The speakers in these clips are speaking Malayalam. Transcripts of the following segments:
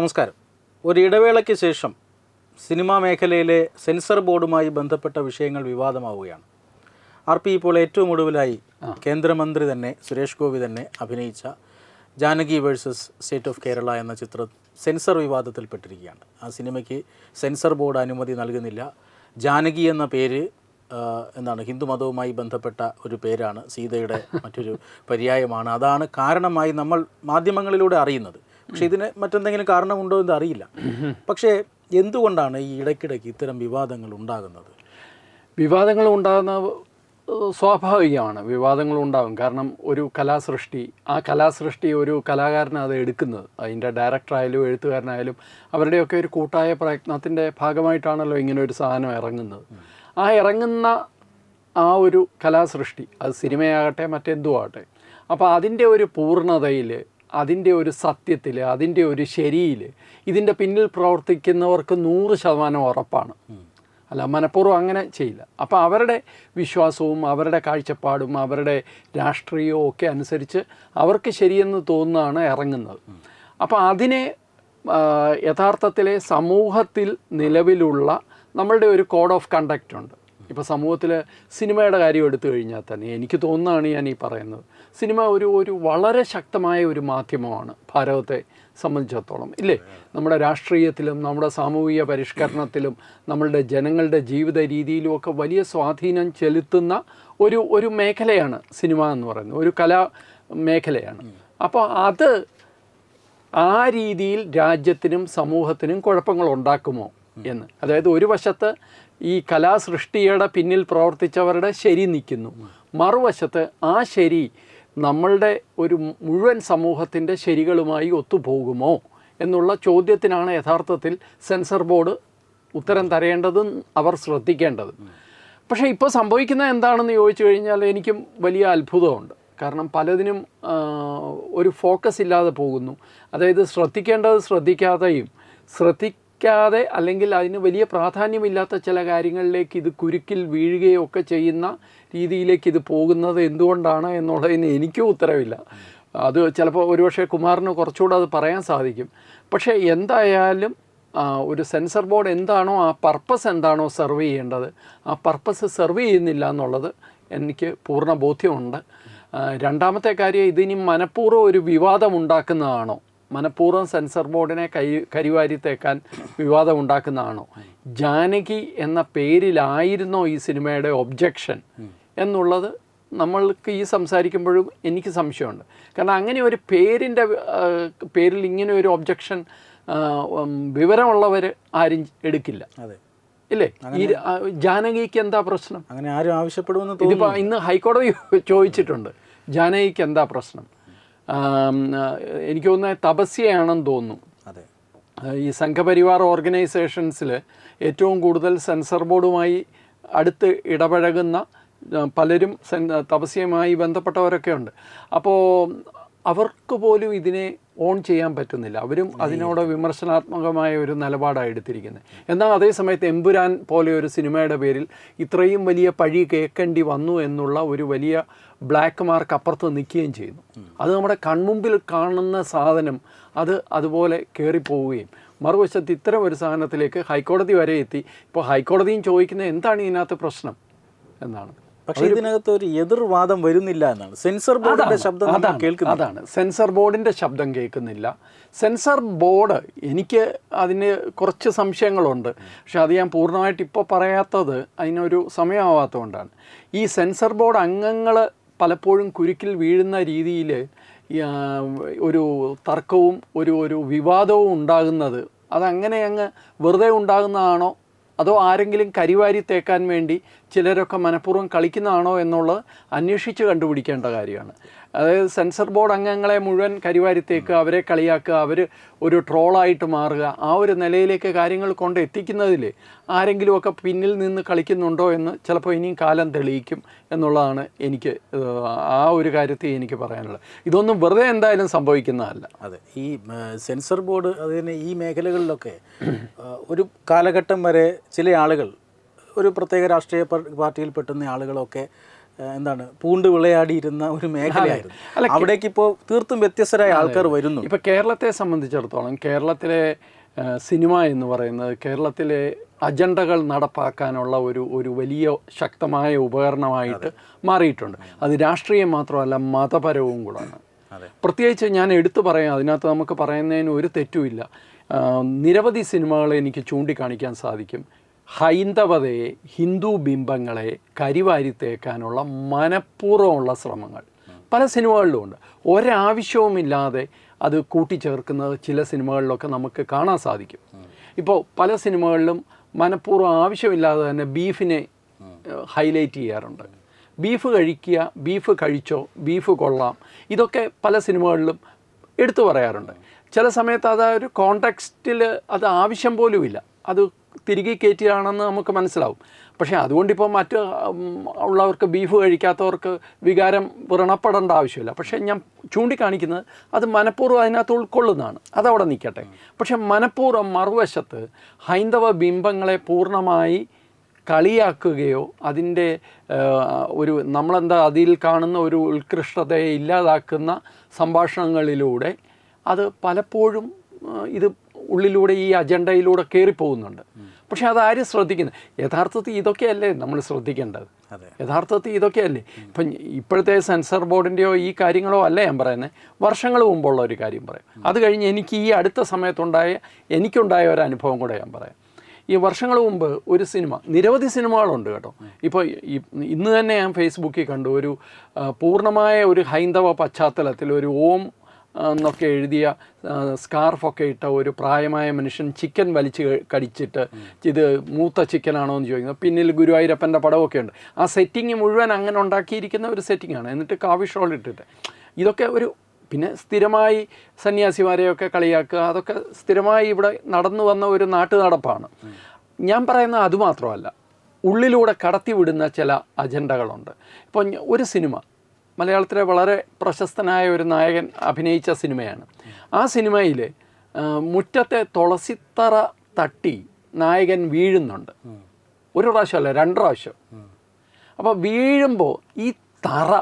നമസ്കാരം. ഒരു ഇടവേളയ്ക്ക് ശേഷം സിനിമാ മേഖലയിലെ സെൻസർ ബോർഡുമായി ബന്ധപ്പെട്ട വിഷയങ്ങൾ വിവാദമാവുകയാണ്. ആർ പി ഇപ്പോൾ ഏറ്റവും ഒടുവിലായി കേന്ദ്രമന്ത്രി തന്നെ സുരേഷ് ഗോപി തന്നെ അഭിനയിച്ച Janaki versus state of Kerala എന്ന ചിത്രം സെൻസർ വിവാദത്തിൽപ്പെട്ടിരിക്കുകയാണ് ആ സിനിമയ്ക്ക് സെൻസർ ബോർഡ് അനുമതി നൽകുന്നില്ല. ജാനകി എന്ന പേര് എന്താണ് ഹിന്ദുമതവുമായി ബന്ധപ്പെട്ട ഒരു പേരാണ് സീതയുടെ മറ്റൊരു പര്യായമാണ്. അതാണ് കാരണമായി നമ്മൾ മാധ്യമങ്ങളിലൂടെ അറിയുന്നത്. പക്ഷേ ഇതിന് മറ്റെന്തെങ്കിലും കാരണമുണ്ടോ എന്ന് അറിയില്ല. പക്ഷേ എന്തുകൊണ്ടാണ് ഈ ഇടയ്ക്കിടയ്ക്ക് ഇത്തരം വിവാദങ്ങൾ ഉണ്ടാകുന്നത്? വിവാദങ്ങൾ ഉണ്ടാകുന്ന സ്വാഭാവികമാണ്. വിവാദങ്ങൾ ഉണ്ടാകും. കാരണം ഒരു കലാസൃഷ്ടി ആ കലാസൃഷ്ടി ഒരു കലാകാരനത് എടുക്കുന്നത്. അതിന്റെ ഡയറക്ടറായാലും എഴുത്തുകാരനായാലും അവരുടെയൊക്കെ ഒരു കൂട്ടായ പ്രയത്നത്തിന്റെ ഭാഗമായിട്ടാണല്ലോ ഇങ്ങനെ ഒരു സാധനം ഇറങ്ങുന്നത്. ആ ഇറങ്ങുന്ന ആ ഒരു കലാസൃഷ്ടി അത് സിനിമയാകട്ടെ മറ്റെന്തും ആകട്ടെ അപ്പോൾ അതിന്റെ ഒരു പൂർണതയിൽ അതിന്റെ ഒരു സത്യത്തിൽ അതിന്റെ ഒരു ശരിയിൽ ഇതിന്റെ പിന്നിൽ പ്രവർത്തിക്കുന്നവർക്ക് നൂറ് ശതമാനം ഉറപ്പാണ്. അല്ല മനഃപൂർവം അങ്ങനെ ചെയ്യില്ല. അപ്പോൾ അവരുടെ വിശ്വാസവും അവരുടെ കാഴ്ചപ്പാടും അവരുടെ രാഷ്ട്രീയവും ഒക്കെ അനുസരിച്ച് അവർക്ക് ശരിയെന്ന് തോന്നുന്നതാണ് ഇറങ്ങുന്നത്. അപ്പോൾ അതിനെ യഥാർത്ഥത്തിലെ സമൂഹത്തിൽ നിലവിലുള്ള നമ്മളുടെ ഒരു കോഡ് ഓഫ് കണ്ടക്റ്റ് ഉണ്ട്. ഇപ്പോൾ സമൂഹത്തിൽ സിനിമയുടെ കാര്യം എടുത്തു കഴിഞ്ഞാൽ തന്നെ എനിക്ക് തോന്നുന്നതാണ് ഞാൻ ഈ പറയുന്നത്. സിനിമ ഒരു ഒരു വളരെ ശക്തമായ ഒരു മാധ്യമമാണ് ഭാരതത്തെ സംബന്ധിച്ചിടത്തോളം. ഇല്ലേ? നമ്മുടെ രാഷ്ട്രീയത്തിലും നമ്മുടെ സാമൂഹിക പരിഷ്കരണത്തിലും നമ്മളുടെ ജനങ്ങളുടെ ജീവിത രീതിയിലും ഒക്കെ വലിയ സ്വാധീനം ചെലുത്തുന്ന ഒരു ഒരു മേഖലയാണ് സിനിമ എന്ന് പറയുന്നത്. ഒരു കലാ മേഖലയാണ്. അപ്പോൾ അത് ആ രീതിയിൽ രാജ്യത്തിനും സമൂഹത്തിനും കുഴപ്പങ്ങൾ ഉണ്ടാക്കുമോ? എന്ന്. അതായത് ഒരു വശത്ത് ഈ കലാസൃഷ്ടിയുടെ പിന്നിൽ പ്രവർത്തിച്ചവരുടെ ശരി നിൽക്കുന്നു. മറുവശത്ത് ആ ശരി നമ്മളുടെ ഒരു മുഴുവൻ സമൂഹത്തിന്റെ ശരികളുമായി ഒത്തുപോകുമോ എന്നുള്ള ചോദ്യത്തിനാണ് യഥാർത്ഥത്തിൽ സെൻസർ ബോർഡ് ഉത്തരം തരേണ്ടതും അവർ ശ്രദ്ധിക്കേണ്ടത്. പക്ഷേ ഇപ്പോൾ സംഭവിക്കുന്നത് എന്താണെന്ന് ചോദിച്ചു കഴിഞ്ഞാൽ എനിക്കും വലിയ അത്ഭുതമുണ്ട്. കാരണം പലതിനും ഒരു ഫോക്കസ് ഇല്ലാതെ പോകുന്നു. അതായത് ശ്രദ്ധിക്കേണ്ടത് ശ്രദ്ധിക്കാതെയും ശ്രദ്ധിക്കാതെ അല്ലെങ്കിൽ അതിന് വലിയ പ്രാധാന്യമില്ലാത്ത ചില കാര്യങ്ങളിലേക്ക് ഇത് കുരുക്കിൽ വീഴുകയോ ഒക്കെ ചെയ്യുന്ന രീതിയിലേക്ക് ഇത് പോകുന്നത് എന്തുകൊണ്ടാണ് എന്നുള്ളതിന് എനിക്കും ഉത്തരവില്ല. അത് ചിലപ്പോൾ ഒരുപക്ഷെ കുമാറിന് കുറച്ചുകൂടെ അത് പറയാൻ സാധിക്കും. പക്ഷേ എന്തായാലും ഒരു സെൻസർ ബോർഡ് എന്താണോ ആ പർപ്പസ് എന്താണോ സെർവ് ചെയ്യേണ്ടത് ആ പർപ്പസ് സെർവ് ചെയ്യുന്നില്ല എന്നുള്ളത് എനിക്ക് പൂർണ ബോധ്യമുണ്ട്. രണ്ടാമത്തെ കാര്യം ഇതിനി മനഃപൂർവം ഒരു വിവാദം ഉണ്ടാക്കുന്നതാണോ? മനഃപൂർവം സെൻസർ ബോർഡിനെ കൈ കരിവാരി തേക്കാൻ വിവാദം ഉണ്ടാക്കുന്നതാണോ? ജാനകി എന്ന പേരിലായിരുന്നോ ഈ സിനിമയുടെ ഒബ്ജക്ഷൻ? എന്നുള്ളത് നമ്മൾക്ക് ഈ സംസാരിക്കുമ്പോഴും എനിക്ക് സംശയമുണ്ട്. കാരണം അങ്ങനെ ഒരു പേരിന്റെ പേരിൽ ഇങ്ങനെ ഒരു ഒബ്ജക്ഷൻ വിവരമുള്ളവർ ആരും എടുക്കില്ല. അതെ. ഇല്ലേ? ഈ ജാനകിക്ക് എന്താ പ്രശ്നം? അങ്ങനെ ആരും ആവശ്യപ്പെടുമെന്ന് ഇതിപ്പോൾ ഇന്ന് ഹൈക്കോടതി ചോദിച്ചിട്ടുണ്ട്. ജാനകിക്ക് എന്താ പ്രശ്നം? എനിക്ക് തോന്നുന്നത് തപസ്യയാണെന്ന് തോന്നുന്നു. അതെ. ഈ സംഘപരിവാർ ഓർഗനൈസേഷൻസിൽ ഏറ്റവും കൂടുതൽ സെൻസർ ബോർഡുമായി അടുത്ത് ഇടപഴകുന്ന പലരും തപസ്യയുമായി ബന്ധപ്പെട്ടവരൊക്കെ ഉണ്ട്. അപ്പോൾ അവർക്ക് പോലും ഇതിനെ ഓൺ ചെയ്യാൻ പറ്റുന്നില്ല. അവരും അതിനോട് വിമർശനാത്മകമായ ഒരു നിലപാടാണ് എടുത്തിരിക്കുന്നത് എന്നാൽ അതേസമയത്ത് എമ്പുരാൻ പോലെ ഒരു സിനിമയുടെ പേരിൽ ഇത്രയും വലിയ പഴി കേൾക്കേണ്ടി വന്നു എന്നുള്ള ഒരു വലിയ ബ്ലാക്ക് മാർക്ക് അപ്പുറത്ത് നിൽക്കുകയും ചെയ്യുന്നു. അത് നമ്മുടെ കൺമുമ്പിൽ കാണുന്ന സാധനം അത് അതുപോലെ കയറിപ്പോവുകയും മറുവശത്ത് ഇത്തരം ഒരു സാധനത്തിലേക്ക് ഹൈക്കോടതി വരെ എത്തി. ഇപ്പോൾ ഹൈക്കോടതിയും ചോദിക്കുന്നത് എന്താണ് ഇതിനകത്ത് പ്രശ്നം? എന്നാണ്. പക്ഷേ ഇതിനകത്ത് ഒരു എതിർവാദം വരുന്നില്ല എന്നാണ്. സെൻസർ ബോർഡിന്റെ ശബ്ദം അതാണ് അതാണ്. സെൻസർ ബോർഡിന്റെ ശബ്ദം കേൾക്കുന്നില്ല. സെൻസർ ബോർഡ് എനിക്ക് അതിന് കുറച്ച് സംശയങ്ങളുണ്ട്. പക്ഷെ അത് ഞാൻ പൂർണമായിട്ട് ഇപ്പോൾ പറയാത്തത് അതിനൊരു സമയമാവാത്തതുകൊണ്ടാണ്. ഈ സെൻസർ ബോർഡ് അംഗങ്ങൾ പലപ്പോഴും കുരുക്കിൽ വീഴുന്ന രീതിയിൽ ഒരു തർക്കവും ഒരു ഒരു വിവാദവും ഉണ്ടാകുന്നത് അതങ്ങനെ അങ്ങ് വെറുതെ ഉണ്ടാകുന്നതാണോ? അതോ ആരെങ്കിലും കരിവാരി തേക്കാൻ വേണ്ടി ചിലരൊക്കെ മനഃപൂർവം കളിക്കുന്നതാണോ എന്നുള്ളത് അന്വേഷിച്ച് കണ്ടുപിടിക്കേണ്ട കാര്യമാണ്. അതായത് സെൻസർ ബോർഡ് അംഗങ്ങളെ മുഴുവൻ കരിവാരി തേക്കുക അവരെ കളിയാക്കുക അവർ ഒരു ട്രോളായിട്ട് മാറുക ആ ഒരു നിലയിലേക്ക് കാര്യങ്ങൾ കൊണ്ട് എത്തിക്കുന്നതിൽ ആരെങ്കിലുമൊക്കെ പിന്നിൽ നിന്ന് കളിക്കുന്നുണ്ടോ എന്ന് ചിലപ്പോൾ ഇനിയും കാലം തെളിയിക്കും എന്നുള്ളതാണ് എനിക്ക് ആ ഒരു കാര്യത്തിൽ എനിക്ക് പറയാനുള്ളത്. ഇതൊന്നും വെറുതെ എന്തായാലും സംഭവിക്കുന്നതല്ല. അതെ. ഈ സെൻസർ ബോർഡ് അത് ഈ മേഖലകളിലൊക്കെ ഒരു കാലഘട്ടം വരെ ചില ആളുകൾ ഒരു പ്രത്യേക രാഷ്ട്രീയ പാർട്ടിയിൽ പെട്ടുന്ന ആളുകളൊക്കെ എന്താണ് പൂണ്ട് വിളയാടിയിരുന്ന ഒരു മേഖലയായിരുന്നു. അവിടേക്ക് ഇപ്പോൾ തീർത്തും വ്യത്യസ്തരായ ആൾക്കാർ വരുന്നു ഇപ്പോൾ കേരളത്തെ സംബന്ധിച്ചിടത്തോളം കേരളത്തിലെ സിനിമ എന്ന് പറയുന്നത് കേരളത്തിലെ അജണ്ടകൾ നടപ്പാക്കാനുള്ള ഒരു ഒരു വലിയ ശക്തമായ ഉപകരണമായിട്ട് മാറിയിട്ടുണ്ട്. അത് രാഷ്ട്രീയം മാത്രമല്ല മതപരവും കൂടാണ്. പ്രത്യേകിച്ച് ഞാൻ എടുത്തു പറയാം അതിനകത്ത് നമുക്ക് പറയുന്നതിന് ഒരു തെറ്റുമില്ല. നിരവധി സിനിമകളെ എനിക്ക് ചൂണ്ടിക്കാണിക്കാൻ സാധിക്കും. ഹൈന്ദവതയെ ഹിന്ദു ബിംബങ്ങളെ കരിവാരി തേക്കാനുള്ള മനഃപൂർവമുള്ള ശ്രമങ്ങൾ. പല സിനിമകളിലും ഉണ്ട് ഒരാവശ്യവുമില്ലാതെ അത് കൂട്ടിച്ചേർക്കുന്നത് ചില സിനിമകളിലൊക്കെ നമുക്ക് കാണാൻ സാധിക്കും. ഇപ്പോൾ പല സിനിമകളിലും മനഃപൂർവം ആവശ്യമില്ലാതെ തന്നെ ബീഫിനെ ഹൈലൈറ്റ് ചെയ്യാറുണ്ട്. ബീഫ് കഴിക്കുക ബീഫ് കഴിച്ചോ ബീഫ് കൊള്ളാം ഇതൊക്കെ പല സിനിമകളിലും എടുത്തു പറയാറുണ്ട്. ചില സമയത്ത് അത് ആ ഒരു കോണ്ടെക്സ്റ്റിൽ അത് ആവശ്യം പോലുമില്ല. അത് തിരികെ കയറ്റിയാണെന്ന് നമുക്ക് മനസ്സിലാവും. പക്ഷേ അതുകൊണ്ടിപ്പോൾ മറ്റ് ഉള്ളവർക്ക് ബീഫ് കഴിക്കാത്തവർക്ക് വികാരം വ്രണപ്പെടേണ്ട ആവശ്യമില്ല. പക്ഷേ ഞാൻ ചൂണ്ടിക്കാണിക്കുന്നത് അത് മനഃപൂർവം അതിനകത്ത് ഉൾക്കൊള്ളുന്നതാണ്. അതവിടെ നിൽക്കട്ടെ. പക്ഷേ മനഃപൂർവം മറുവശത്ത് ഹൈന്ദവ ബിംബങ്ങളെ പൂർണമായി കളിയാക്കുകയോ അതിന്റെ ഒരു നമ്മളെന്താ അതിൽ കാണുന്ന ഒരു ഉത്കൃഷ്ടതയെ ഇല്ലാതാക്കുന്ന സംഭാഷണങ്ങളിലൂടെ അത് പലപ്പോഴും ഇത് ഉള്ളിലൂടെ ഈ അജണ്ടയിലൂടെ കയറിപ്പോകുന്നുണ്ട് പക്ഷെ അതാരും ശ്രദ്ധിക്കുന്നത്? യഥാർത്ഥത്തിൽ ഇതൊക്കെയല്ലേ നമ്മൾ ശ്രദ്ധിക്കേണ്ടത്? യഥാർത്ഥത്തിൽ ഇതൊക്കെയല്ലേ? ഇപ്പം ഇപ്പോഴത്തെ സെൻസർ ബോർഡിന്റെയോ ഈ കാര്യങ്ങളോ അല്ല ഞാൻ പറയുന്നത്? വർഷങ്ങൾ മുമ്പുള്ള ഒരു കാര്യം പറയാം. അത് കഴിഞ്ഞ് എനിക്ക് ഈ അടുത്ത സമയത്തുണ്ടായ എനിക്കുണ്ടായ ഒരു അനുഭവം കൂടെ ഞാൻ പറയാം. ഈ വർഷങ്ങൾ മുമ്പ് ഒരു സിനിമ നിരവധി സിനിമകളുണ്ട് കേട്ടോ. ഇപ്പോൾ ഇന്ന് തന്നെ ഞാൻ ഫേസ്ബുക്കിൽ കണ്ടു. ഒരു പൂർണമായ ഒരു ഹൈന്ദവ പശ്ചാത്തലത്തിൽ ഒരു ഓം എന്നൊക്കെ എഴുതിയ സ്കാർഫൊക്കെ ഇട്ട ഒരു പ്രായമായ മനുഷ്യൻ ചിക്കൻ വലിച്ച് കടിച്ചിട്ട് ഇത് മൂത്ത ചിക്കനാണോ എന്ന് ചോദിക്കുന്നത് പിന്നിൽ ഗുരുവായൂരപ്പന്റെ പടമൊക്കെ ഉണ്ട്. ആ സെറ്റിങ് മുഴുവൻ അങ്ങനെ ഉണ്ടാക്കിയിരിക്കുന്ന ഒരു സെറ്റിങ്ങാണ് എന്നിട്ട് കാവി ഷോൾ ഇട്ടിട്ട്. ഇതൊക്കെ ഒരു പിന്നെ സ്ഥിരമായി സന്യാസിമാരെയൊക്കെ കളിയാക്കുക അതൊക്കെ സ്ഥിരമായി ഇവിടെ നടന്നു വന്ന ഒരു നാട്ടു നടപ്പാണ് ഞാൻ പറയുന്ന അതുമാത്രമല്ല ഉള്ളിലൂടെ കടത്തിവിടുന്ന ചില അജണ്ടകളുണ്ട്. ഇപ്പം ഒരു സിനിമ. മലയാളത്തിലെ വളരെ പ്രശസ്തനായ ഒരു നായകൻ അഭിനയിച്ച സിനിമയാണ്. ആ സിനിമയിൽ മുറ്റത്തെ തുളസിത്തറ തട്ടി നായകൻ വീഴുന്നുണ്ട്. ഒരു പ്രാവശ്യമല്ല രണ്ട് പ്രാവശ്യം. അപ്പോൾ വീഴുമ്പോൾ ഈ തറ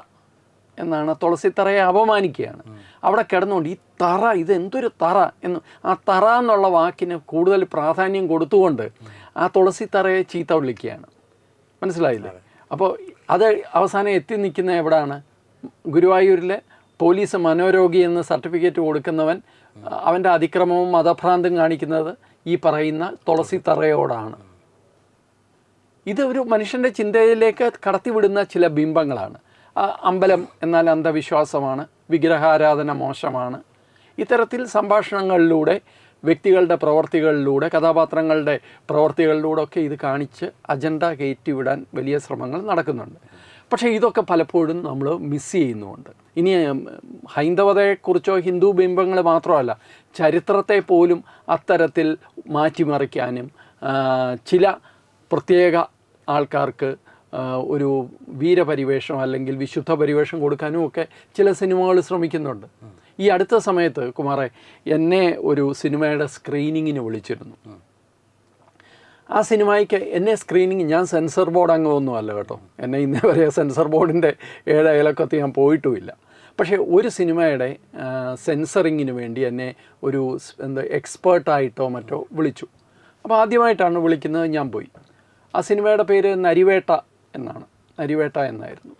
എന്നാണ് തുളസിത്തറയെ അപമാനിക്കുകയാണ്. അവിടെ കിടന്നുകൊണ്ട് ഈ തറ ഇത് എന്തൊരു തറ എന്ന് ആ തറ എന്നുള്ള വാക്കിന് കൂടുതൽ പ്രാധാന്യം കൊടുത്തുകൊണ്ട് ആ തുളസിത്തറയെ ചീത്ത വിളിക്കുകയാണ്. മനസ്സിലായില്ലേ? അപ്പോൾ അത് അവസാനം എത്തി നിൽക്കുന്ന എവിടെയാണ് ഗുരുവായൂരിലെ പോലീസ് മനോരോഗി എന്ന് സർട്ടിഫിക്കറ്റ് കൊടുക്കുന്നവൻ അവന്റെ അതിക്രമവും മതഭ്രാന്തും കാണിക്കുന്നത് ഈ പറയുന്ന തുളസി തറയോടാണ്. ഇത് ഒരു മനുഷ്യന്റെ ചിന്തയിലേക്ക് കടത്തിവിടുന്ന ചില ബിംബങ്ങളാണ്. അമ്പലം എന്നാൽ അന്ധവിശ്വാസമാണ് വിഗ്രഹാരാധന മോശമാണ്. ഇത്തരത്തിൽ സംഭാഷണങ്ങളിലൂടെ വ്യക്തികളുടെ പ്രവർത്തികളിലൂടെ കഥാപാത്രങ്ങളുടെ പ്രവർത്തികളിലൂടെ ഒക്കെ ഇത് കാണിച്ച് അജണ്ട കയറ്റിവിടാൻ വലിയ ശ്രമങ്ങൾ നടക്കുന്നുണ്ട്. പക്ഷേ ഇതൊക്കെ പലപ്പോഴും നമ്മൾ മിസ് ചെയ്യുന്നുമുണ്ട്. ഇനി ഹൈന്ദവതയെക്കുറിച്ചോ ഹിന്ദു ബിംബങ്ങൾ മാത്രമല്ല ചരിത്രത്തെ പോലും അത്തരത്തിൽ മാറ്റിമറിക്കാനും ചില പ്രത്യേക ആൾക്കാർക്ക് ഒരു വീരപരിവേഷം അല്ലെങ്കിൽ വിശുദ്ധ പരിവേഷം കൊടുക്കാനും ഒക്കെ ചില സിനിമകൾ ശ്രമിക്കുന്നുണ്ട്. ഈ അടുത്ത സമയത്ത് കുമാറെ എന്നെ ഒരു സിനിമയുടെ സ്ക്രീനിങ്ങിന് വിളിച്ചിരുന്നു. ആ സിനിമയ്ക്ക് എന്നെ സ്ക്രീനിങ് ഞാൻ സെൻസർ ബോർഡ് അംഗമൊന്നുമല്ല കേട്ടോ. എന്നെ ഇന്നേ വരെ സെൻസർ ബോർഡിന്റെ ഏഴ് അയലക്കത്ത് ഞാൻ പോയിട്ടുമില്ല. പക്ഷേ ഒരു സിനിമയുടെ സെൻസറിങ്ങിന് വേണ്ടി എന്നെ ഒരു എന്താ എക്സ്പേർട്ടായിട്ടോ മറ്റോ വിളിച്ചു. അപ്പോൾ ആദ്യമായിട്ടാണ് വിളിക്കുന്നത് ഞാൻ പോയി. ആ സിനിമയുടെ പേര് നരിവേട്ട എന്നാണ്. നരിവേട്ട എന്നായിരുന്നു.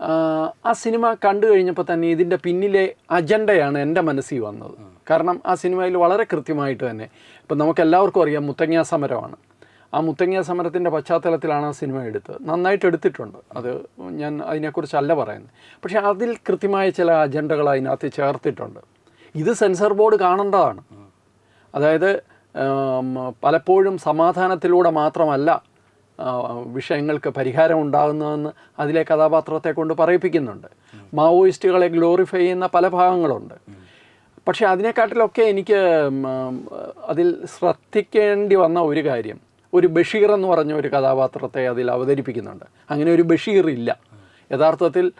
ആ, സിനിമ കണ്ടു കഴിഞ്ഞപ്പോൾ തന്നെ ഇതിന്റെ പിന്നിലെ അജണ്ടയാണ് എന്റെ മനസ്സിൽ വന്നത്. കാരണം ആ സിനിമയിൽ വളരെ കൃത്യമായിട്ട് തന്നെ ഇപ്പം നമുക്ക് എല്ലാവർക്കും അറിയാം മുത്തങ്ങ സമരമാണ്. ആ മുത്തങ്ങ സമരത്തിന്റെ പശ്ചാത്തലത്തിലാണ് ആ സിനിമ എടുത്തത്. നന്നായിട്ട് എടുത്തിട്ടുണ്ട്. അത് ഞാൻ അതിനെക്കുറിച്ചല്ല പറയുന്നത്. പക്ഷേ അതിൽ കൃത്യമായ ചില അജണ്ടകൾ അതിനകത്ത് ചേർത്തിട്ടുണ്ട്. ഇത് സെൻസർ ബോർഡ് കാണേണ്ടതാണ്. അതായത് പലപ്പോഴും സമാധാനത്തിലൂടെ മാത്രമല്ല വിഷയങ്ങൾക്ക് പരിഹാരം ഉണ്ടാകുന്നതെന്ന് അതിലെ കഥാപാത്രത്തെ കൊണ്ട് പറയിപ്പിക്കുന്നുണ്ട്. മാവോയിസ്റ്റുകളെ ഗ്ലോറിഫൈ ചെയ്യുന്ന പല ഭാഗങ്ങളുണ്ട്. പക്ഷേ അതിനെക്കാട്ടിലൊക്കെ എനിക്ക് അതിൽ ശ്രദ്ധിക്കേണ്ടി വന്ന ഒരു കാര്യം ഒരു ബഷീർ എന്ന് പറഞ്ഞ ഒരു കഥാപാത്രത്തെ അതിൽ അവതരിപ്പിക്കുന്നുണ്ട്. അങ്ങനെ ഒരു ബഷീർ ഇല്ല. യഥാർത്ഥത്തിൽ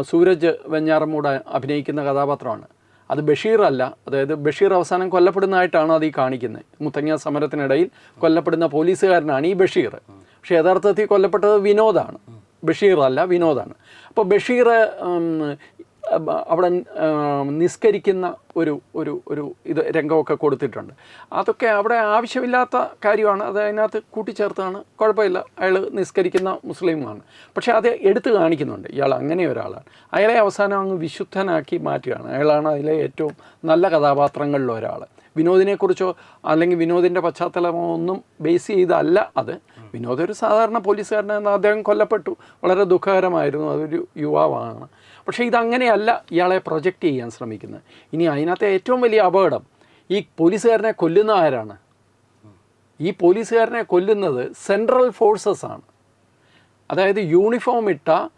സൂരജ് വെഞ്ഞാറമൂട് അഭിനയിക്കുന്ന കഥാപാത്രമാണ്. അത് ബഷീറല്ല അതായത് ബഷീർ അവസാനം കൊല്ലപ്പെടുന്നതായിട്ടാണ് അത് ഈ കാണിക്കുന്നത്. മുത്തങ്ങ സമരത്തിനിടയിൽ കൊല്ലപ്പെടുന്ന പോലീസുകാരനാണ് ഈ ബഷീർ. പക്ഷേ യഥാർത്ഥത്തിൽ കൊല്ലപ്പെട്ടത് വിനോദാണ്. ബഷീറല്ല വിനോദാണ്. അപ്പോൾ ബഷീർ അവിടെ നിസ്കരിക്കുന്ന ഒരു ഒരു ഒരു ഇത് രംഗമൊക്കെ കൊടുത്തിട്ടുണ്ട്. അതൊക്കെ അവിടെ ആവശ്യമില്ലാത്ത കാര്യമാണ്. അത് അതിനകത്ത് കൂട്ടിച്ചേർത്താണ്. കുഴപ്പമില്ല. അയാൾ നിസ്കരിക്കുന്ന മുസ്ലിമാണ്. പക്ഷേ അത് എടുത്തു കാണിക്കുന്നുണ്ട്. ഇയാൾ അങ്ങനെ ഒരാളാണ്. അയാളെ അവസാനം അങ്ങ് വിശുദ്ധനാക്കി മാറ്റുകയാണ്. അയാളാണ് അതിലെ ഏറ്റവും നല്ല കഥാപാത്രങ്ങളിൽ ഒരാൾ വിനോദിനെക്കുറിച്ചോ അല്ലെങ്കിൽ വിനോദിന്റെ പശ്ചാത്തലമോ ഒന്നും ബേസ് ചെയ്തല്ല അത്. വിനോദ് ഒരു സാധാരണ പോലീസുകാരനാണ് അദ്ദേഹം കൊല്ലപ്പെട്ടു. വളരെ ദുഃഖകരമായിരുന്നു. അതൊരു യുവാവാണ്. പക്ഷേ ഇതങ്ങനെയല്ല ഇയാളെ പ്രൊജക്റ്റ് ചെയ്യാൻ ശ്രമിക്കുന്നത്. ഇനി അതിനകത്തെ ഏറ്റവും വലിയ അപകടം ഈ പോലീസുകാരനെ കൊല്ലുന്ന ആരാണ്? ഈ പോലീസുകാരനെ കൊല്ലുന്നത് സെൻട്രൽ ഫോഴ്സസ് ആണ്. അതായത് യൂണിഫോം ഇട്ട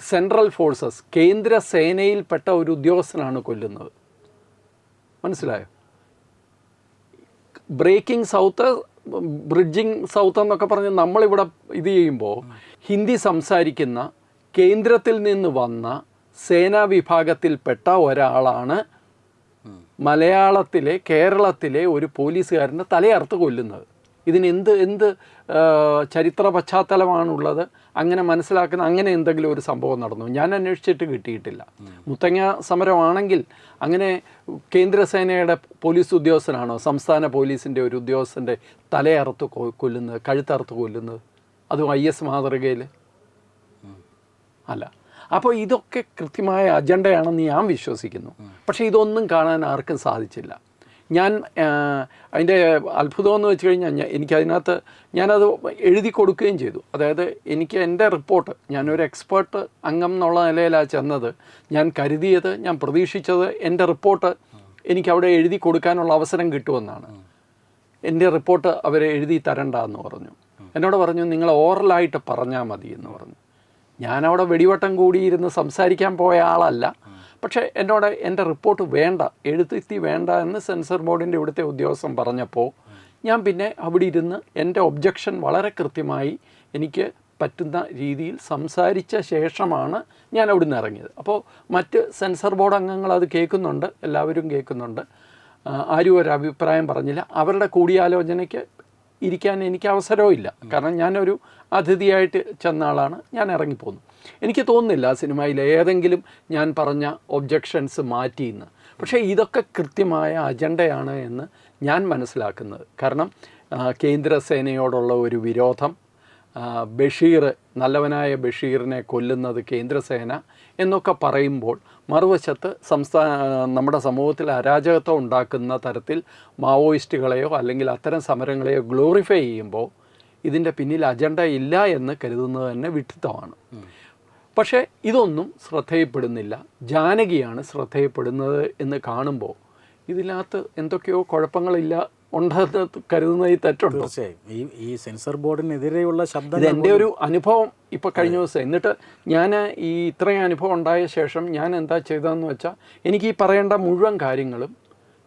സെൻട്രൽ ഫോഴ്സസ് കേന്ദ്ര സേനയിൽപ്പെട്ട ഒരു ഉദ്യോഗസ്ഥനാണ് കൊല്ലുന്നത്. മനസ്സിലായോ? ബ്രേക്കിംഗ് സൗത്ത് ബ്രിഡ്ജിങ് സൗത്ത് എന്നൊക്കെ പറഞ്ഞ് നമ്മളിവിടെ ഇത് ചെയ്യുമ്പോൾ ഹിന്ദി സംസാരിക്കുന്ന കേന്ദ്രത്തിൽ നിന്ന് വന്ന സേനാ വിഭാഗത്തിൽപ്പെട്ട ഒരാളാണ് മലയാളത്തിലെ കേരളത്തിലെ ഒരു പോലീസുകാരന്റെ തലയർത്ത് കൊല്ലുന്നത്. ഇതിന് എന്ത് എന്ത് ചരിത്ര പശ്ചാത്തലമാണുള്ളത്? അങ്ങനെ മനസ്സിലാക്കുന്ന അങ്ങനെ എന്തെങ്കിലും ഒരു സംഭവം നടന്നു. ഞാൻ അന്വേഷിച്ചിട്ട് കിട്ടിയിട്ടില്ല. മുത്തങ്ങ സമരമാണെങ്കിൽ അങ്ങനെ കേന്ദ്രസേനയുടെ പോലീസ് ഉദ്യോഗസ്ഥനാണോ? സംസ്ഥാന പോലീസിന്റെ ഒരു ഉദ്യോഗസ്ഥന്റെ തലയറുത്ത് കൊല്ലുന്നത് കഴുത്തറുത്ത് കൊല്ലുന്നത്? അതും ഐ എസ് മാതൃകയിൽ അല്ല. അപ്പോൾ ഇതൊക്കെ കൃത്യമായ അജണ്ടയാണെന്ന് ഞാൻ വിശ്വസിക്കുന്നു. പക്ഷേ ഇതൊന്നും കാണാൻ ആർക്കും സാധിച്ചില്ല. ഞാൻ അതിന്റെ അത്ഭുതമെന്ന് വെച്ച് കഴിഞ്ഞാൽ എനിക്കതിനകത്ത് ഞാനത് എഴുതി കൊടുക്കുകയും ചെയ്തു. അതായത് എനിക്ക് എന്റെ റിപ്പോർട്ട് ഞാനൊരു എക്സ്പേർട്ട് അംഗം എന്നുള്ള നിലയിലാണ് ചെന്നത്. ഞാൻ കരുതിയത് ഞാൻ പ്രതീക്ഷിച്ചത് എന്റെ റിപ്പോർട്ട് എനിക്കവിടെ എഴുതി കൊടുക്കാനുള്ള അവസരം കിട്ടുമെന്നാണ്. എന്റെ റിപ്പോർട്ട് അവരെ എഴുതി തരണ്ട എന്ന് പറഞ്ഞു. എന്നോട് പറഞ്ഞു നിങ്ങൾ ഓറലായിട്ട് പറഞ്ഞാൽ മതി എന്ന് പറഞ്ഞു. ഞാനവിടെ വെടിവട്ടം കൂടിയിരുന്ന് സംസാരിക്കാൻ പോയ ആളല്ല. പക്ഷേ എന്നോട് എന്റെ റിപ്പോർട്ട് വേണ്ട എഴുത്തിത്തി വേണ്ട എന്ന് സെൻസർ ബോർഡിന്റെ ഇവിടുത്തെ ഉദ്യോഗസ്ഥൻ പറഞ്ഞപ്പോൾ ഞാൻ പിന്നെ അവിടെ ഇരുന്ന് എന്റെ ഒബ്ജക്ഷൻ വളരെ കൃത്യമായി എനിക്ക് പറ്റുന്ന രീതിയിൽ സംസാരിച്ച ശേഷമാണ് ഞാൻ അവിടെ നിന്ന് ഇറങ്ങിയത്. അപ്പോൾ മറ്റ് സെൻസർ ബോർഡ് അംഗങ്ങൾ അത് കേൾക്കുന്നുണ്ട് എല്ലാവരും കേൾക്കുന്നുണ്ട്. ആരും ഒരു അഭിപ്രായം പറഞ്ഞില്ല. അവരുടെ കൂടിയാലോചനയ്ക്ക് ഇരിക്കാൻ എനിക്ക് അവസരവും ഇല്ല കാരണം ഞാനൊരു അതിഥിയായിട്ട് ചെന്ന ആളാണ്. ഞാൻ ഇറങ്ങിപ്പോന്നു. എനിക്ക് തോന്നുന്നില്ല ആ സിനിമയിൽ ഏതെങ്കിലും ഞാൻ പറഞ്ഞ ഒബ്ജക്ഷൻസ് മാറ്റിയെന്ന്. പക്ഷേ ഇതൊക്കെ കൃത്യമായ അജണ്ടയാണ് എന്ന് ഞാൻ മനസ്സിലാക്കുന്നത്. കാരണം കേന്ദ്രസേനയോടുള്ള ഒരു വിരോധം ബഷീർ നല്ലവനായ ബഷീറിനെ കൊല്ലുന്നത് കേന്ദ്രസേന എന്നൊക്കെ പറയുമ്പോൾ മറുവശത്ത് സംസ്ഥാന നമ്മുടെ സമൂഹത്തിൽ അരാജകത്വം ഉണ്ടാക്കുന്ന തരത്തിൽ മാവോയിസ്റ്റുകളെയോ അല്ലെങ്കിൽ അത്തരം സമരങ്ങളെയോ ഗ്ലോറിഫൈ ചെയ്യുമ്പോൾ ഇതിന്റെ പിന്നിൽ അജണ്ട ഇല്ല എന്ന് കരുതുന്നത് തന്നെ വിഡ്ഢിത്തമാണ്. പക്ഷേ ഇതൊന്നും ശ്രദ്ധയപ്പെടുന്നില്ല ജാനകിയാണ് ശ്രദ്ധയപ്പെടുന്നത് എന്ന് കാണുമ്പോൾ ഇതിനകത്ത് എന്തൊക്കെയോ കുഴപ്പങ്ങളില്ല ഉണ്ടെന്ന് കരുതുന്ന ഈ തെറ്റുണ്ട്? തീർച്ചയായും. ഈ ഈ സെൻസർ ബോർഡിനെതിരെയുള്ള ശബ്ദം ഇത് എന്റെ ഒരു അനുഭവം ഇപ്പോൾ കഴിഞ്ഞ ദിവസം. എന്നിട്ട് ഞാൻ ഈ ഇത്രയും അനുഭവം ഉണ്ടായ ശേഷം ഞാൻ എന്താ ചെയ്തതെന്ന് വെച്ചാൽ എനിക്ക് ഈ പറയേണ്ട മുഴുവൻ കാര്യങ്ങളും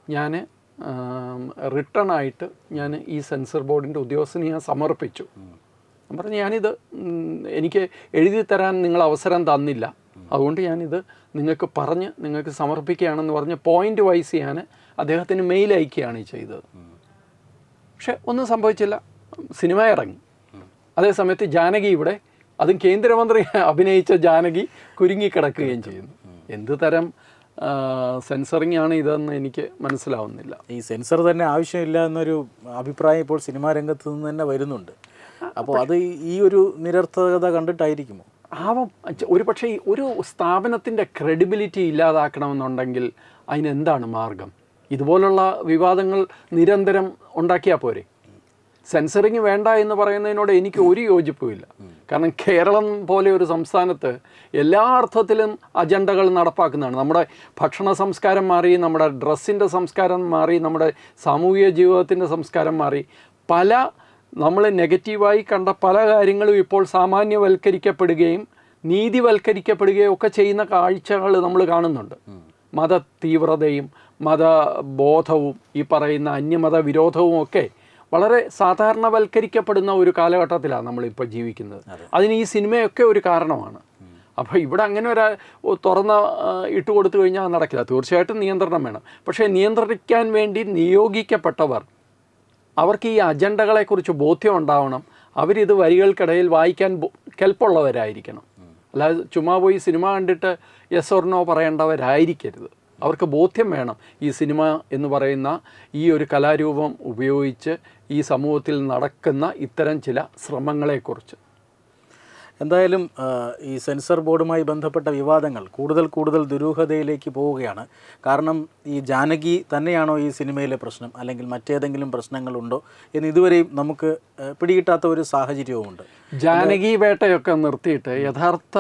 ഞാൻ റിട്ടേൺ ആയിട്ട് ഞാൻ ഈ സെൻസർ ബോർഡിന്റെ ഉദ്യോഗസ്ഥന് ഞാൻ സമർപ്പിച്ചു. പറഞ്ഞു ഞാനിത് എനിക്ക് എഴുതി തരാൻ നിങ്ങൾ അവസരം തന്നില്ല. അതുകൊണ്ട് ഞാനിത് നിങ്ങൾക്ക് പറഞ്ഞ് നിങ്ങൾക്ക് സമർപ്പിക്കുകയാണെന്ന് പറഞ്ഞ് പോയിന്റ് വൈസ് ഞാൻ അദ്ദേഹത്തിന് മെയിൽ അയക്കുകയാണ് ചെയ്തത്. പക്ഷെ ഒന്നും സംഭവിച്ചില്ല. സിനിമ ഇറങ്ങി. അതേസമയത്ത് ജാനകി ഇവിടെ അതും കേന്ദ്രമന്ത്രി അഭിനയിച്ച ജാനകി കുരുങ്ങിക്കിടക്കുകയും ചെയ്യുന്നു. എന്ത് തരം സെൻസറിങ് ആണ് ഇതെന്ന് എനിക്ക് മനസ്സിലാവുന്നില്ല. ഈ സെൻസർ തന്നെ ആവശ്യമില്ല എന്നൊരു അഭിപ്രായം ഇപ്പോൾ സിനിമാ രംഗത്ത് നിന്ന് തന്നെ വരുന്നുണ്ട്. അപ്പോൾ അത് ഈ ഒരു നിരർത്ഥകത കണ്ടിട്ടായിരിക്കുമോ? ആവാം. ച- ഒരു പക്ഷേ ഒരു സ്ഥാപനത്തിന്റെ ക്രെഡിബിലിറ്റി ഇല്ലാതാക്കണമെന്നുണ്ടെങ്കിൽ അതിനെന്താണ് മാർഗം? ഇതുപോലുള്ള വിവാദങ്ങൾ നിരന്തരം ഉണ്ടാക്കിയാൽ പോരെ. സെൻസറിങ് വേണ്ട എന്ന് പറയുന്നതിനോട് എനിക്ക് ഒരു യോജിപ്പുമില്ല. കാരണം കേരളം പോലെ ഒരു സംസ്ഥാനത്ത് എല്ലാ അർത്ഥത്തിലും അജണ്ടകൾ നടപ്പാക്കുന്നതാണ്. നമ്മുടെ ഭക്ഷണ സംസ്കാരം മാറി നമ്മുടെ ഡ്രസ്സിന്റെ സംസ്കാരം മാറി നമ്മുടെ സാമൂഹിക ജീവിതത്തിന്റെ സംസ്കാരം മാറി. പല നമ്മൾ നെഗറ്റീവായി കണ്ട പല കാര്യങ്ങളും ഇപ്പോൾ സാമാന്യവൽക്കരിക്കപ്പെടുകയും നീതിവൽക്കരിക്കപ്പെടുകയും ഒക്കെ ചെയ്യുന്ന കാഴ്ചകൾ നമ്മൾ കാണുന്നുണ്ട്. മത തീവ്രതയും മതബോധവും ഈ പറയുന്ന അന്യമത വിരോധവും ഒക്കെ വളരെ സാധാരണവൽക്കരിക്കപ്പെടുന്ന ഒരു കാലഘട്ടത്തിലാണ് നമ്മളിപ്പോൾ ജീവിക്കുന്നത്. അതിന് ഈ സിനിമയൊക്കെ ഒരു കാരണമാണ്. അപ്പോൾ ഇവിടെ അങ്ങനെ ഒരു തുറന്ന് ഇട്ട് കൊടുത്തു കഴിഞ്ഞാൽ നടക്കില്ല. തീർച്ചയായിട്ടും നിയന്ത്രണം വേണം. പക്ഷേ നിയന്ത്രിക്കാൻ വേണ്ടി നിയോഗിക്കപ്പെട്ടവർ അവർക്ക് ഈ അജണ്ടകളെക്കുറിച്ച് ബോധ്യം ഉണ്ടാവണം. അവരിത് വരികൾക്കിടയിൽ വായിക്കാൻ കെൽപ്പുള്ളവരായിരിക്കണം. അല്ലാതെ ചുമ്മാ പോയി സിനിമ കണ്ടിട്ട് യെസ് ഓർണോ പറയേണ്ടവരായിരിക്കരുത്. അവർക്ക് ബോധ്യം വേണം. ഈ സിനിമ എന്ന് പറയുന്ന ഈ ഒരു കലാരൂപം ഉപയോഗിച്ച് ഈ സമൂഹത്തിൽ നടക്കുന്ന ഇത്തരം ചില ശ്രമങ്ങളെക്കുറിച്ച്. എന്തായാലും ഈ സെൻസർ ബോർഡുമായി ബന്ധപ്പെട്ട വിവാദങ്ങൾ കൂടുതൽ കൂടുതൽ ദുരൂഹതയിലേക്ക് പോവുകയാണ്. കാരണം ഈ ജാനകി തന്നെയാണോ ഈ സിനിമയിലെ പ്രശ്നം? അല്ലെങ്കിൽ മറ്റേതെങ്കിലും പ്രശ്നങ്ങളുണ്ടോ? എന്ന് ഇതുവരെയും നമുക്ക് പിടികിട്ടാത്ത ഒരു സാഹചര്യവുമുണ്ട്. ജാനകി വേട്ടയൊക്കെ നിർത്തിയിട്ട് യഥാർത്ഥ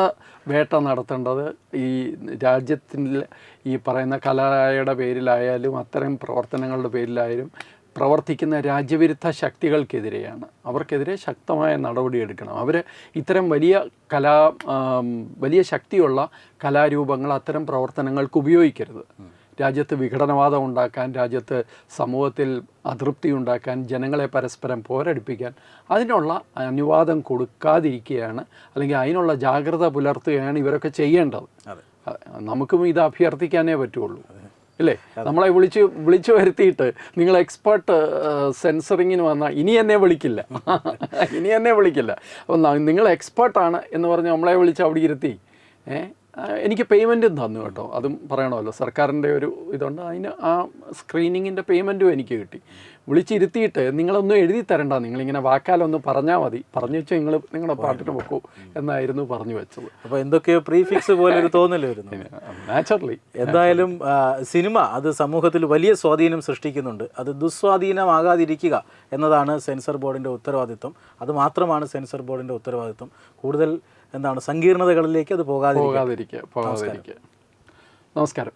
വേട്ട നടത്തേണ്ടത് ഈ രാജ്യത്തിന്റെ ഈ പറയുന്ന കലയുടെ പേരിലായാലും അത്തരം പ്രവർത്തനങ്ങളുടെ പേരിലായാലും പ്രവർത്തിക്കുന്ന രാജ്യവിരുദ്ധ ശക്തികൾക്കെതിരെയാണ്. അവർക്കെതിരെ ശക്തമായ നടപടിയെടുക്കണം അവർ ഇത്തരം വലിയ കലാ വലിയ ശക്തിയുള്ള കലാരൂപങ്ങൾ അത്തരം പ്രവർത്തനങ്ങൾക്ക് ഉപയോഗിക്കരുത്. രാജ്യത്ത് വിഘടനവാദം ഉണ്ടാക്കാൻ രാജ്യത്ത് സമൂഹത്തിൽ അതൃപ്തി ഉണ്ടാക്കാൻ ജനങ്ങളെ പരസ്പരം പോരടിപ്പിക്കാൻ അതിനുള്ള അനുവാദം കൊടുക്കാതിരിക്കുകയാണ്. അല്ലെങ്കിൽ അതിനുള്ള ജാഗ്രത പുലർത്തുകയാണ് ഇവരൊക്കെ ചെയ്യേണ്ടത്. നമുക്കും ഇത് അഭ്യർത്ഥിക്കാനേ പറ്റുള്ളൂ. ഇല്ലേ? നമ്മളെ വിളിച്ച് വിളിച്ചു വരുത്തിയിട്ട് നിങ്ങൾ എക്സ്പേർട്ട് സെൻസറിങ്ങിന് വന്നാൽ ഇനി എന്നെ വിളിക്കില്ല. ഇനി എന്നെ വിളിക്കില്ല. അപ്പം നിങ്ങൾ എക്സ്പേർട്ടാണ് എന്ന് പറഞ്ഞ് നമ്മളെ വിളിച്ച് അവിടെ ഇരുത്തി എനിക്ക് പേയ്മെന്റും തന്നു കേട്ടോ. അതും പറയണമല്ലോ. സർക്കാരിന്റെ ഒരു ഇതുണ്ട്. അതിന് ആ സ്ക്രീനിങ്ങിന്റെ പേയ്മെന്റും എനിക്ക് കിട്ടി. വിളിച്ചിരുത്തിയിട്ട് നിങ്ങളൊന്നും എഴുതി തരണ്ട. നിങ്ങളിങ്ങനെ വാക്കാലൊന്ന് പറഞ്ഞാൽ മതി. പറഞ്ഞു വെച്ചാൽ നിങ്ങൾ നിങ്ങളുടെ പാട്ടിന് വെക്കൂ എന്നായിരുന്നു പറഞ്ഞു വെച്ചത്. അപ്പോൾ എന്തൊക്കെയോ പ്രീഫിക്സ് പോലെ ഒരു തോന്നൽ വരുന്നു. നാച്ചുറലി എന്തായാലും സിനിമ അത് സമൂഹത്തിൽ വലിയ സ്വാധീനം സൃഷ്ടിക്കുന്നുണ്ട്. അത് ദുസ്വാധീനമാകാതിരിക്കുക എന്നതാണ് സെൻസർ ബോർഡിന്റെ ഉത്തരവാദിത്വം. അത് മാത്രമാണ് സെൻസർ ബോർഡിന്റെ ഉത്തരവാദിത്വം. കൂടുതൽ എന്താണ് സങ്കീർണതകളിലേക്ക് അത് പോകാതെ പോകാതിരിക്കുക പോകാതിരിക്കുക. നമസ്കാരം.